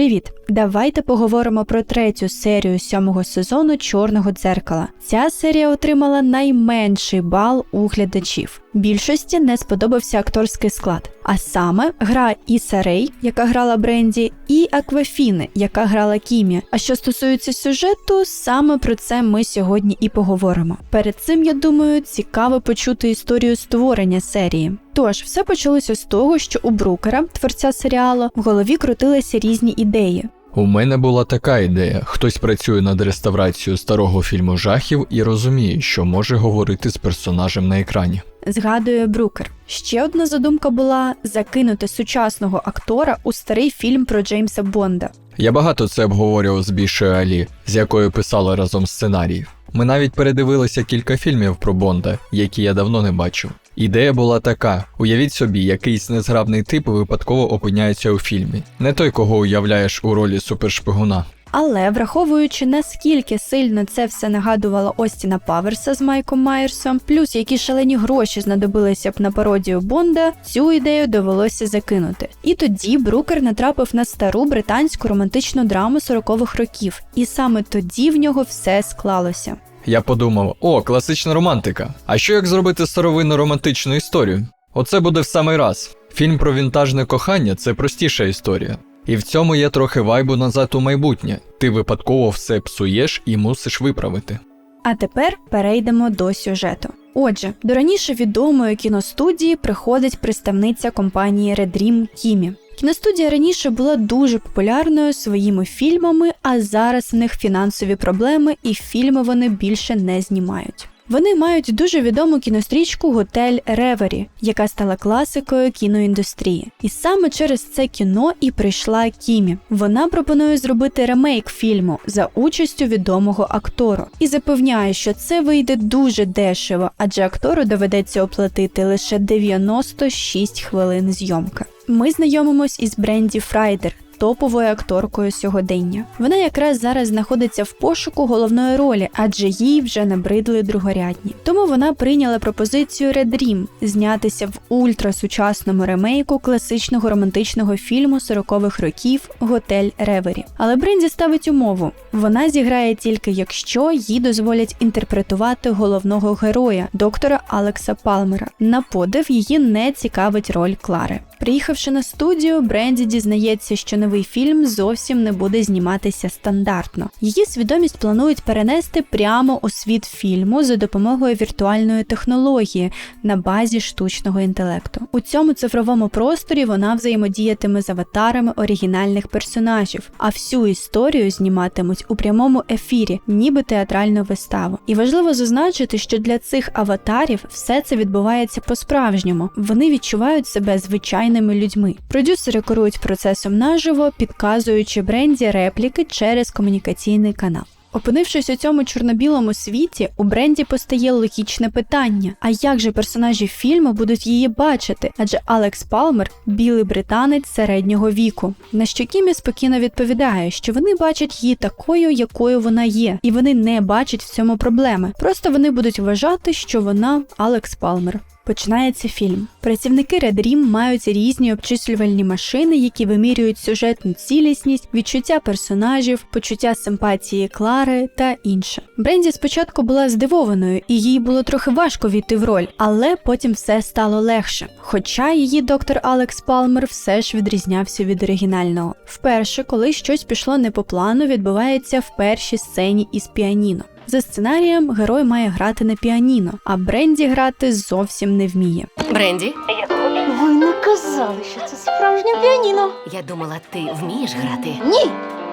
Привіт! Давайте поговоримо про третю серію сьомого сезону Чорного дзеркала. Ця серія отримала найменший бал у глядачів. Більшості не сподобався акторський склад, а саме гра Іса Рей, яка грала Бренді, і Аквафіни, яка грала Кімі. А що стосується сюжету, саме про це ми сьогодні і поговоримо. Перед цим я думаю, цікаво почути історію створення серії. Тож, все почалося з того, що у Брукера, творця серіалу, в голові крутилися різні ідеї. У мене була така ідея: хтось працює над реставрацією старого фільму жахів і розуміє, що може говорити з персонажем на екрані. Згадує Брукер. Ще одна задумка була закинути сучасного актора у старий фільм про Джеймса Бонда. Я багато це обговорював з більшою Алі, з якою писала разом сценарій. Ми навіть передивилися кілька фільмів про Бонда, які я давно не бачив. Ідея була така: уявіть собі, якийсь незграбний тип випадково опиняється у фільмі, не той, кого уявляєш у ролі супершпигуна. Але враховуючи наскільки сильно це все нагадувало Остіна Паверса з Майком Майерсом, плюс які шалені гроші знадобилися б на пародію Бонда, цю ідею довелося закинути. І тоді Брукер натрапив на стару британську романтичну драму 40-х років, і саме тоді в нього все склалося. Я подумав: о, класична романтика. А що як зробити старовинну романтичну історію? Оце буде в самий раз. Фільм про вінтажне кохання це простіша історія. І в цьому є трохи вайбу назад у майбутнє. Ти випадково все псуєш і мусиш виправити. А тепер перейдемо до сюжету. Отже, до раніше відомої кіностудії приходить представниця компанії Red Dream Кімі. Кіностудія раніше була дуже популярною своїми фільмами, а зараз в них фінансові проблеми, і фільми вони більше не знімають. Вони мають дуже відому кінострічку Готель Ревері, яка стала класикою кіноіндустрії. І саме через це кіно і прийшла Кімі. Вона пропонує зробити ремейк фільму за участю відомого актору і запевняє, що це вийде дуже дешево, адже актору доведеться оплатити лише 96 хвилин зйомки. Ми знайомимось із Бренді Фрайдер. Топовою акторкою сьогодення. Вона якраз зараз знаходиться в пошуку головної ролі, адже їй вже набридли другорядні. Тому вона прийняла пропозицію Red Dream знятися в ультрасучасному ремейку класичного романтичного фільму 40-х років Готель Ревері. Але Бренді ставить умову: вона зіграє тільки якщо їй дозволять інтерпретувати головного героя, доктора Алекса Палмера. На подив її не цікавить роль Клари. Приїхавши на студію, Бренді дізнається, що новий фільм зовсім не буде зніматися стандартно. Її свідомість планують перенести прямо у світ фільму за допомогою віртуальної технології на базі штучного інтелекту. У цьому цифровому просторі вона взаємодіятиме з аватарами оригінальних персонажів, а всю історію зніматимуть у прямому ефірі, ніби театральну виставу. І важливо зазначити, що для цих аватарів все це відбувається по-справжньому. Вони відчувають себе звичайно звичайними людьми. Продюсери керують процесом наживо, підказуючи бренді репліки через комунікаційний канал. Опинившись у цьому чорно-білому світі, у бренді постає логічне питання: а як же персонажі фільму будуть її бачити? Адже Алекс Палмер білий британець середнього віку. На що Кімі спокійно відповідає, що вони бачать її такою, якою вона є, і вони не бачать в цьому проблеми. Просто вони будуть вважати, що вона Алекс Палмер. Починається фільм. Працівники Red Dream мають різні обчислювальні машини, які вимірюють сюжетну цілісність, відчуття персонажів, почуття симпатії Клари та інше. Бренді спочатку була здивованою, і їй було трохи важко війти в роль, але потім все стало легше. Хоча її доктор Алекс Палмер все ж відрізнявся від оригінального. Вперше, коли щось пішло не по плану, відбувається в першій сцені із піаніно. За сценарієм герой має грати на піаніно, а Бренді грати зовсім не вміє. Бренді, Ви не казали, що це справжнє піаніно. я думала, ти вмієш грати. Ні.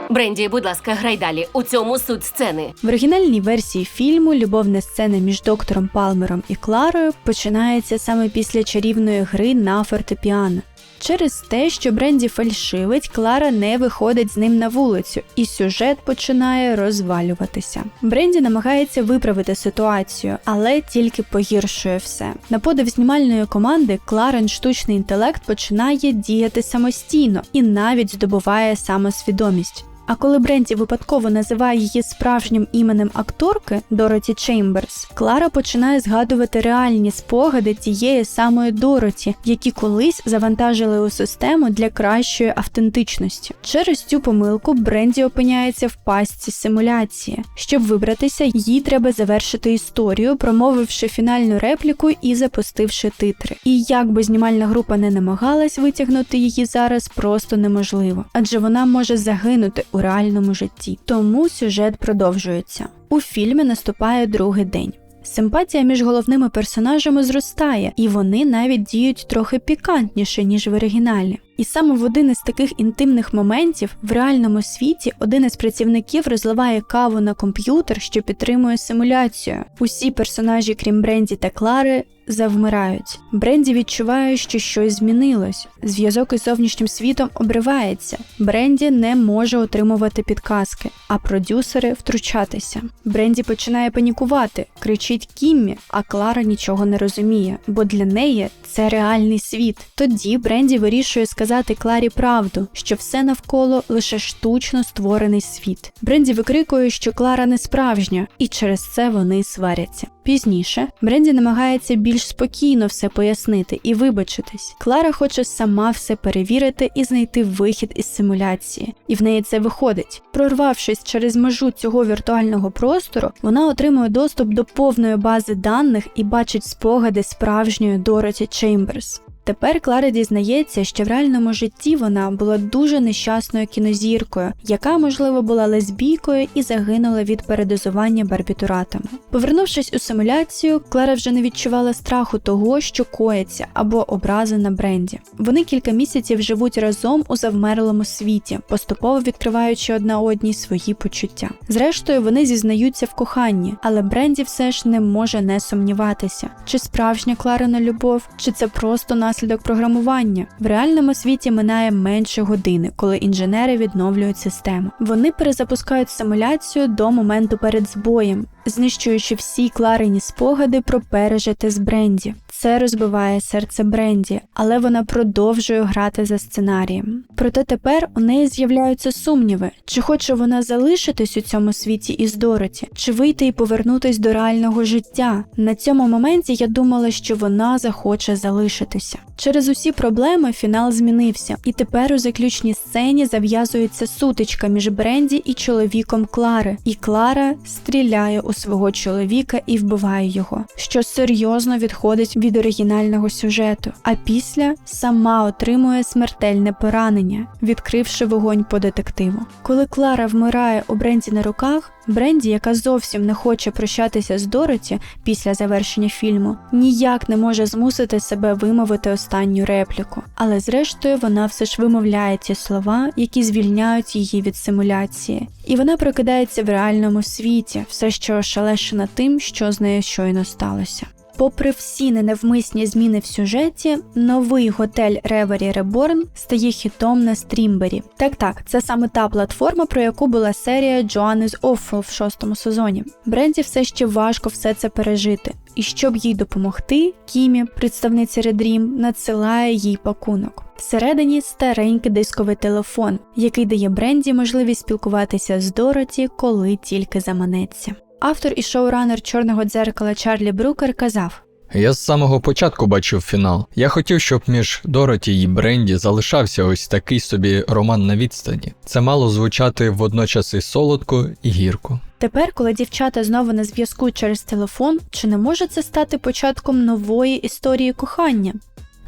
Бренді, будь ласка, грай далі. У цьому суть сцени. В оригінальній версії фільму любовна сцена між доктором Палмером і Кларою починається саме після чарівної гри на фортепіано. Через те, що Бренді фальшивить, Клара не виходить з ним на вулицю, і сюжет починає розвалюватися. Бренді намагається виправити ситуацію, але тільки погіршує все. На подив знімальної команди Кларен штучний інтелект починає діяти самостійно і навіть здобуває самосвідомість. А коли Бренді випадково називає її справжнім іменем акторки Дороті Чеймберс, Клара починає згадувати реальні спогади тієї самої Дороті, які колись завантажили у систему для кращої автентичності. Через цю помилку Бренді опиняється в пастці симуляції. Щоб вибратися, їй треба завершити історію, промовивши фінальну репліку і запустивши титри. І як би знімальна група не намагалась витягнути її зараз, просто неможливо, адже вона може загинути у реальному житті. Тому сюжет продовжується. У фільмі наступає другий день. Симпатія між головними персонажами зростає, і вони навіть діють трохи пікантніше, ніж в оригіналі. І саме в один із таких інтимних моментів в реальному світі один із працівників розливає каву на комп'ютер, що підтримує симуляцію. Усі персонажі, крім Бренді та Клари, завмирають. Бренді відчуває, що щось змінилось. Зв'язок із зовнішнім світом обривається. Бренді не може отримувати підказки, а продюсери втручатися. Бренді починає панікувати, кричить Кіммі, а Клара нічого не розуміє, бо для неї це реальний світ. Тоді Бренді вирішує сказати Кларі правду, що все навколо лише штучно створений світ. Бренді викрикує, що Клара не справжня, і через це вони сваряться. Пізніше Бренді намагається більш спокійно все пояснити і вибачитись. Клара хоче сама все перевірити і знайти вихід із симуляції, і в неї це виходить. Прорвавшись через межу цього віртуального простору, вона отримує доступ до повної бази даних і бачить спогади справжньої Дороті Чеймберс. Тепер Клара дізнається, що в реальному житті вона була дуже нещасною кінозіркою, яка, можливо, була лесбійкою і загинула від передозування барбітуратами. Повернувшись у симуляцію, Клара вже не відчувала страху того, що коїться, або образи на бренді. Вони кілька місяців живуть разом у завмерлому світі, поступово відкриваючи одна одній свої почуття. Зрештою, вони зізнаються в коханні, але Бренді все ж не може не сумніватися, чи справжня Кларина любов, чи це просто наслідок програмування. В реальному світі минає менше години, коли інженери відновлюють систему. Вони перезапускають симуляцію до моменту перед збоєм, знищуючи всі Кларині спогади про пережите з Бренді. Це розбиває серце Бренді, але вона продовжує грати за сценарієм. Проте тепер у неї з'являються сумніви, чи хоче вона залишитись у цьому світі із Дороті, чи вийти і повернутись до реального життя. На цьому моменті я думала, що вона захоче залишитися. Через усі проблеми фінал змінився, і тепер у заключній сцені зав'язується сутичка між Бренді і чоловіком Клари, і Клара стріляє у свого чоловіка і вбиває його, що серйозно відходить від оригінального сюжету. А після сама отримує смертельне поранення, відкривши вогонь по детективу. Коли Клара вмирає у Бренді на руках, Бренді, яка зовсім не хоче прощатися з Дороті після завершення фільму, ніяк не може змусити себе вимовити останню репліку. Але зрештою вона все ж вимовляє ті слова, які звільняють її від симуляції, і вона прокидається в реальному світі, все ще ошалешена тим, що з нею щойно сталося. Попри всі ненавмисні зміни в сюжеті, новий готель Reverie Reborn стає хітом на стрімбері. Так так, це саме та платформа, про яку була серія Joanna's Awful в шостому сезоні. Бренді все ще важко все це пережити. І щоб їй допомогти, Кімі, представниця Redream, надсилає їй пакунок. Всередині старенький дисковий телефон, який дає Бренді можливість спілкуватися з Дороті, коли тільки заманеться. Автор і шоуранер чорного дзеркала Чарлі Брукер казав: Я з самого початку бачив фінал. Я хотів, щоб між Дороті і Бренді залишався ось такий собі роман на відстані. Це мало звучати водночас і солодко, і гірко. Тепер, коли дівчата знову на зв'язку через телефон, чи не може це стати початком нової історії кохання?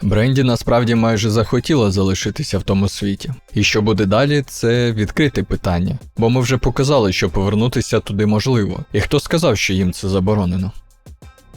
Бренді насправді майже захотіла залишитися в тому світі. І що буде далі, це відкрите питання, бо ми вже показали, що повернутися туди можливо. І хто сказав, що їм це заборонено?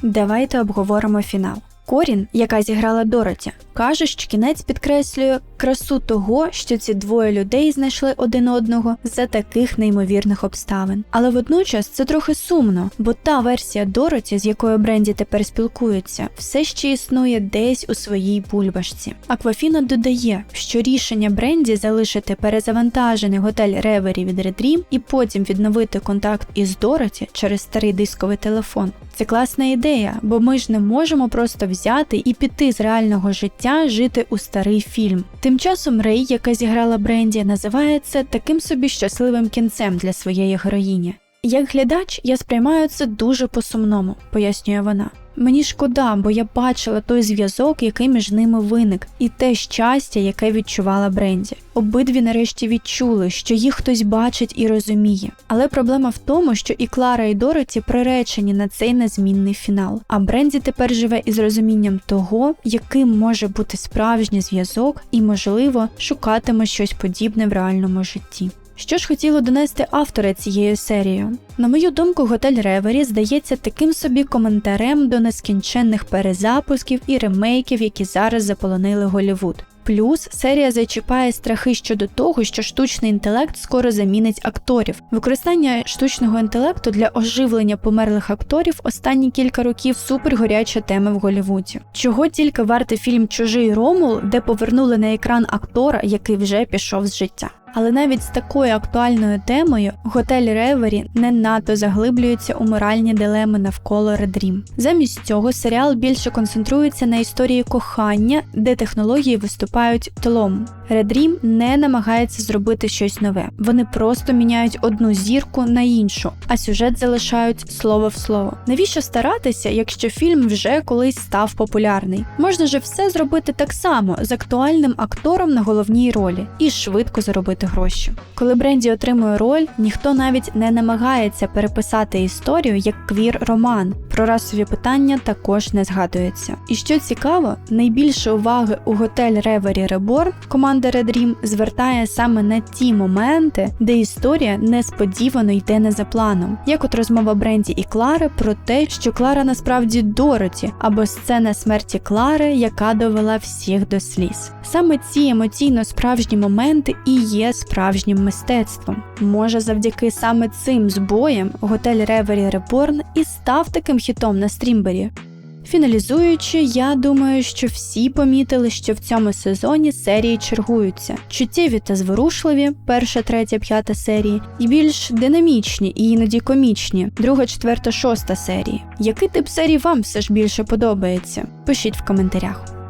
Давайте обговоримо фінал. Корін, яка зіграла Дороті, каже, що кінець підкреслює красу того, що ці двоє людей знайшли один одного за таких неймовірних обставин. Але водночас це трохи сумно, бо та версія Дороті, з якою Бренді тепер спілкуються, все ще існує десь у своїй бульбашці. Аквафіна додає, що рішення Бренді залишити перезавантажений готель Ревері від Redream і потім відновити контакт із Дороті через старий дисковий телефон Це класна ідея, бо ми ж не можемо просто взяти і піти з реального життя жити у старий фільм. Тим часом Рей, яка зіграла Бренді, називає це таким собі щасливим кінцем для своєї героїні. Як глядач, я сприймаю це дуже по-сумному, пояснює вона. Мені шкода, бо я бачила той зв'язок, який між ними виник, і те щастя, яке відчувала Бренді. Обидві нарешті відчули, що їх хтось бачить і розуміє. Але проблема в тому, що і Клара, і Дороті приречені на цей незмінний фінал. А Бренді тепер живе із розумінням того, яким може бути справжній зв'язок, і, можливо, шукатиме щось подібне в реальному житті. Що ж хотіло донести автори цією серією? На мою думку, готель Ревері здається таким собі коментарем до нескінченних перезапусків і ремейків, які зараз заполонили Голівуд. Плюс серія зачіпає страхи щодо того, що штучний інтелект скоро замінить акторів. Використання штучного інтелекту для оживлення померлих акторів останні кілька років супергоряча тема в Голівуді. Чого тільки вартий фільм Чужий Ромул, де повернули на екран актора, який вже пішов з життя. Але навіть з такою актуальною темою готель Ревері не надто заглиблюється у моральні дилеми навколо Редрім. Замість цього серіал більше концентрується на історії кохання, де технології виступають тлом. Редрім не намагається зробити щось нове. Вони просто міняють одну зірку на іншу, а сюжет залишають слово в слово. Навіщо старатися, якщо фільм вже колись став популярний? Можна же все зробити так само з актуальним актором на головній ролі і швидко заробити гроші. Коли Бренді отримує роль, ніхто навіть не намагається переписати історію як квір-роман. Про расові питання також не згадується. І що цікаво, найбільше уваги у готель Ревері Реборн команда Red Dream звертає саме на ті моменти, де історія несподівано йде не за планом, як от розмова Бренді і Клари про те, що Клара насправді Дороті, або сцена смерті Клари, яка довела всіх до сліз. Саме ці емоційно справжні моменти і є справжнім мистецтвом. Може, завдяки саме цим збоям готель Ревері Реборн і став таким хітом на стрімбері. Фіналізуючи, я думаю, що всі помітили, що в цьому сезоні серії чергуються чуттєві та зворушливі, перша, третя, п'ята серії, і більш динамічні і іноді комічні, друга, четверта, шоста серії. Який тип серії вам все ж більше подобається? Пишіть в коментарях.